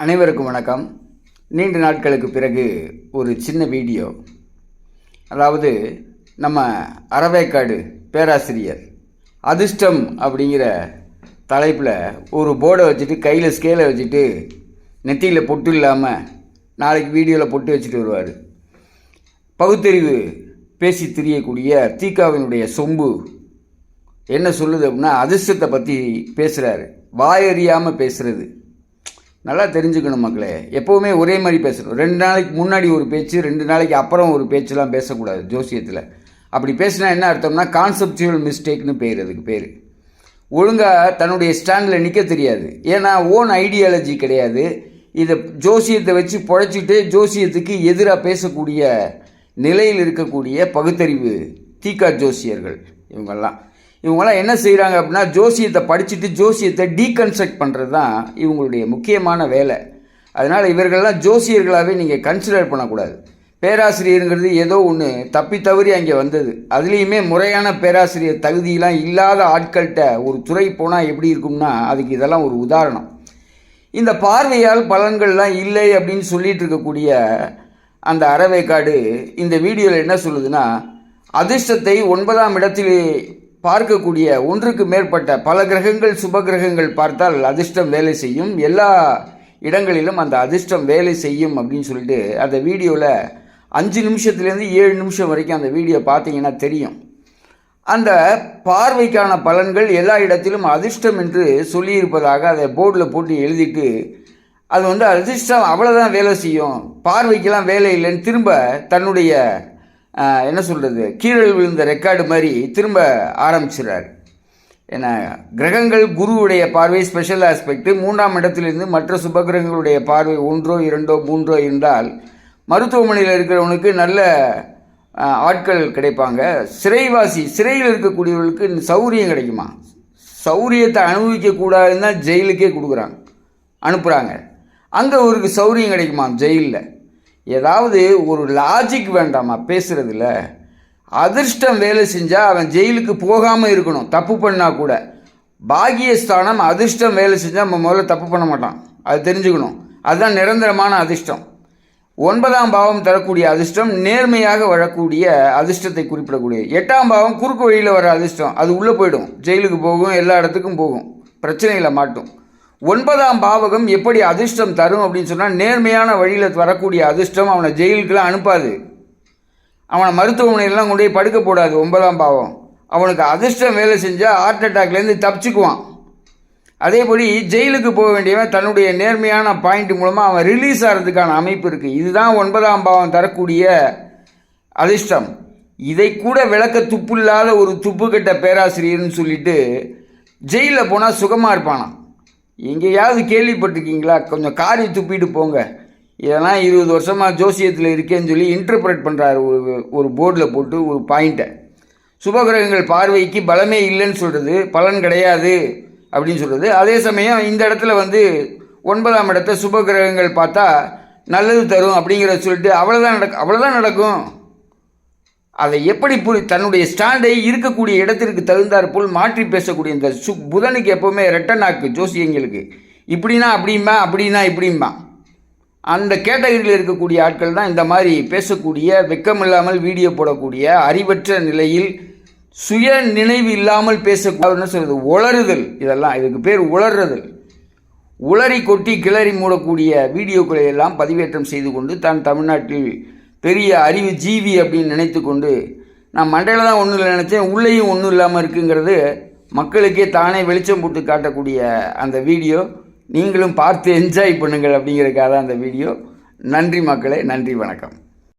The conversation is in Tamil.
அனைவருக்கும் வணக்கம். நீண்ட நாட்களுக்கு பிறகு ஒரு சின்ன வீடியோ. அதாவது நம்ம அறவேக்காடு பேராசிரியர் அதிர்ஷ்டம் அப்படிங்கிற தலைப்பில் ஒரு போர்டை வச்சுட்டு கையில் ஸ்கேலை வச்சுட்டு நெத்தியில் பொட்டு இல்லாமல் நாளைக்கு வீடியோவில் பொட்டு வச்சுட்டு வருவார். பகுத்தறிவு பேசி திரியக்கூடிய தீகாவினுடைய சொம்பு என்ன சொல்லுது அப்படின்னா அதிர்ஷ்டத்தை பற்றி பேசுகிறாரு வாயறியாமல் பேசுகிறது நல்லா தெரிஞ்சுக்கணும் மக்களே. எப்போவுமே ஒரே மாதிரி பேசணும். ரெண்டு நாளைக்கு முன்னாடி ஒரு பேச்சு ரெண்டு நாளைக்கு அப்புறம் ஒரு பேச்சுலாம் பேசக்கூடாது ஜோசியத்தில். அப்படி பேசினா என்ன அர்த்தம்னா கான்செப்சுவல் மிஸ்டேக்னு பேர் அதுக்கு பேர். ஒழுங்காக தன்னுடைய ஸ்டாண்டில் நிற்க தெரியாது. ஏன்னா ஓன் ஐடியாலஜி கிடையாது. இதை ஜோசியத்தை வச்சு பொழைச்சிட்டு ஜோசியத்துக்கு எதிராக பேசக்கூடிய நிலையில் இருக்கக்கூடிய பகுத்தறிவு தீகா ஜோசியர்கள் இவங்கெல்லாம். இவங்கெல்லாம் என்ன செய்கிறாங்க அப்படின்னா ஜோசியத்தை படிச்சுட்டு ஜோசியத்தை டீகன்ஸ்ட்ரக்ட் பண்ணுறது தான் இவங்களுடைய முக்கியமான வேலை. அதனால் இவர்கள்லாம் ஜோசியர்களாகவே நீங்கள் கன்சிடர் பண்ணக்கூடாது. பேராசிரியருங்கிறது ஏதோ ஒன்று தப்பி தவறி அங்கே வந்தது. அதுலேயுமே முறையான பேராசிரியர் தகுதியெலாம் இல்லாத ஆட்கள்கிட்ட ஒரு துறை போனால் எப்படி இருக்கும்னா அதுக்கு இதெல்லாம் ஒரு உதாரணம். இந்த பார்வையால் பலன்கள்லாம் இல்லை அப்படின்னு சொல்லிட்டு இருக்கக்கூடிய அந்த அறவேக்காடு இந்த வீடியோவில் என்ன சொல்லுதுன்னா அதிர்ஷ்டத்தை ஒன்பதாம் இடத்தில் பார்க்கக்கூடிய ஒன்றுக்கு மேற்பட்ட பல கிரகங்கள் சுப கிரகங்கள் பார்த்தால் அதிர்ஷ்டம் வேலை செய்யும். எல்லா இடங்களிலும் அந்த அதிர்ஷ்டம் வேலை செய்யும் அப்படின்னு சொல்லிட்டு அந்த வீடியோவில் அஞ்சு நிமிஷத்துலேருந்து ஏழு நிமிஷம் வரைக்கும் அந்த வீடியோ பார்த்தீங்கன்னா தெரியும். அந்த பார்வைக்கான பலன்கள் எல்லா இடத்திலும் அதிர்ஷ்டம் என்று சொல்லியிருப்பதாக அதை போர்டில் போட்டு எழுதிட்டு அது வந்து அதிர்ஷ்டம் அவ்வளோதான் வேலை செய்யும். பார்வைக்கெல்லாம் வேலை இல்லைன்னு திரும்ப தன்னுடைய என்ன சொல்கிறது கீழே விழுந்த ரெக்கார்டு மாதிரி திரும்ப ஆரம்பிச்சிடுறாரு. ஏன்னா கிரகங்கள் குருவுடைய பார்வை ஸ்பெஷல் ஆஸ்பெக்ட் மூன்றாம் இடத்திலிருந்து மற்ற சுபகிரகங்களுடைய பார்வை ஒன்றோ இரண்டோ மூன்றோ இருந்தால் மருத்துவமனையில் இருக்கிறவனுக்கு நல்ல ஆட்கள் கிடைப்பாங்க. சிறைவாசி சிறையில் இருக்கக்கூடியவர்களுக்கு சௌரியம் கிடைக்குமா? சௌரியத்தை அனுபவிக்கக்கூடாதுன்னு தான் ஜெயிலுக்கே கொடுக்குறாங்க அனுப்புகிறாங்க அங்கே அவருக்கு சௌரியம் கிடைக்குமா? ஜெயிலில். ஏதாவது ஒரு லாஜிக் வேண்டாமா பேசுகிறதுல அதிர்ஷ்டம் வேலை செஞ்சால் அவன் ஜெயிலுக்கு போகாமல் இருக்கணும் தப்பு பண்ணால் கூட. பாகியஸ்தானம் அதிர்ஷ்டம் வேலை செஞ்சால் நம்ம முதல்ல தப்பு பண்ண மாட்டான். அது தெரிஞ்சுக்கணும். அதுதான் நிரந்தரமான அதிர்ஷ்டம். ஒன்பதாம் பாவம் தரக்கூடிய அதிர்ஷ்டம் நேர்மையாக வரக்கூடிய அதிர்ஷ்டத்தை குறிப்பிடக்கூடிய. எட்டாம் பாவம் குறுக்கு வழியில் வர அதிர்ஷ்டம் அது உள்ளே போயிடும். ஜெயிலுக்கு போகும் எல்லா இடத்துக்கும் போகும். பிரச்சனையில் மாட்டும். ஒன்பதாம் பாவகம் எப்படி அதிர்ஷ்டம் தரும் அப்படின்னு சொன்னால் நேர்மையான வழியில் வரக்கூடிய அதிர்ஷ்டம் அவனை ஜெயிலுக்கெல்லாம் அனுப்பாது. அவனை மருத்துவமனையிலாம் கொண்டு போய் படுக்க போடாது ஒன்பதாம் பாவம். அவனுக்கு அதிர்ஷ்டம் வேலை செஞ்சால் ஹார்ட் அட்டாக்லேருந்து தப்பிச்சுக்குவான். அதேபடி ஜெயிலுக்கு போக வேண்டியவன் தன்னுடைய நேர்மையான பாயிண்ட் மூலமாக அவன் ரிலீஸ் ஆகிறதுக்கான அமைப்பு இருக்குது இதுதான் ஒன்பதாம் பாவம் தரக்கூடிய அதிர்ஷ்டம். இதை கூட விளக்க துப்புல்லாத ஒரு துப்புக்கட்ட பேராசிரியர்னு சொல்லிட்டு ஜெயிலில் போனால் சுகமாக இருப்பானான் எங்கேயாவது கேள்விப்பட்டிருக்கீங்களா? கொஞ்சம் காரி துப்பிட்டு போங்க. இதெல்லாம் இருபது வருஷமாக ஜோசியத்தில் இருக்கேன்னு சொல்லி இன்டர்பிரட் பண்ணுறாரு ஒரு ஒரு போர்டில் போட்டு ஒரு பாயிண்ட்டை சுபகிரகங்கள் பார்வைக்கு பலமே இல்லைன்னு சொல்கிறது பலன் கிடையாது அப்படின்னு சொல்கிறது அதே சமயம் இந்த இடத்துல வந்து ஒன்பதாம் இடத்த சுபகிரகங்கள் பார்த்தா நல்லது தரும் அப்படிங்கிறத சொல்லிட்டு அவ்வளோதான் நடக்கும் அவ்வளோதான் நடக்கும். அதை எப்படி புரி தன்னுடைய ஸ்டாண்டை இருக்கக்கூடிய இடத்திற்கு தகுந்தாற்போல் மாற்றி பேசக்கூடிய இந்த சு புதனுக்கு எப்போவுமே ரெட்டனாக்கு ஜோசியங்களுக்கு. இப்படின்னா அப்படிம்பா அப்படின்னா இப்படிம்பா. அந்த கேட்டகரியில் இருக்கக்கூடிய ஆட்கள் தான் இந்த மாதிரி பேசக்கூடிய வெக்கமில்லாமல் வீடியோ போடக்கூடிய அறிவற்ற நிலையில் சுய நினைவு இல்லாமல் பேசக்கூடாது சொல்கிறது உளறுதல். இதெல்லாம் இதுக்கு பேர் உளறுதல். உளறி கொட்டி கிளறி மூடக்கூடிய வீடியோக்களை எல்லாம் பதிவேற்றம் செய்து கொண்டு தான் தமிழ்நாட்டில் பெரிய அறிவு ஜீவி அப்படின்னு நினைத்து கொண்டு நான் மண்டையில் தான் ஒன்றும் இல்லை நினச்சேன் உள்ளேயும் ஒன்றும் இல்லாமல் இருக்குங்கிறது மக்களுக்கே தானே வெளிச்சம் போட்டு காட்டக்கூடிய அந்த வீடியோ. நீங்களும் பார்த்து என்ஜாய் பண்ணுங்கள் அப்படிங்கிறதுக்காக தான் அந்த வீடியோ. நன்றி மக்களே நன்றி வணக்கம்.